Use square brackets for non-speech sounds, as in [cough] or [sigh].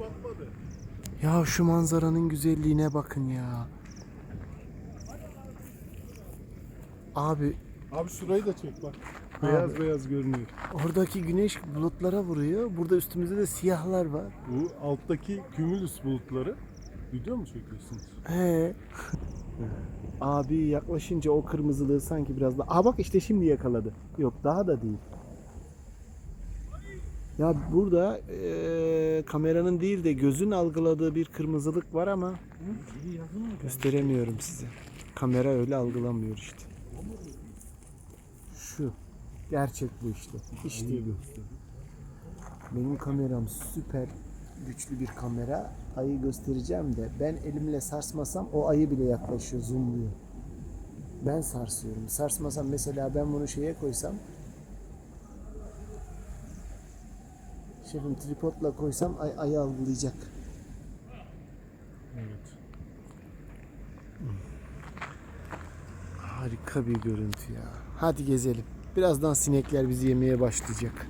batmadı. Ya şu manzaranın güzelliğine bakın ya. Abi Abi şurayı da çek bak. Beyaz beyaz görünüyor. oradaki güneş bulutlara vuruyor. Burada üstümüzde de siyahlar var. Bu alttaki kümülüs bulutları. Video mu çekiyorsunuz? He. [laughs] Abi yaklaşınca o kırmızılığı sanki biraz da... Aa bak işte şimdi yakaladı. Yok daha da değil. Ya burada eee, kameranın değil de gözün algıladığı bir kırmızılık var ama gösteremiyorum size. Kamera öyle algılamıyor işte. Şu. Gerçek bu işte. İşte bu. Benim kameram süper güçlü bir kamera. Ayı göstereceğim de ben elimle sarsmasam o ayı bile yaklaşıyor, zoomluyor. Ben sarsıyorum. Sarsmasam mesela ben bunu şeye koysam Şefim tripodla koysam ay, ayı algılayacak. Evet. Harika bir görüntü ya. Hadi gezelim. Birazdan sinekler bizi yemeye başlayacak.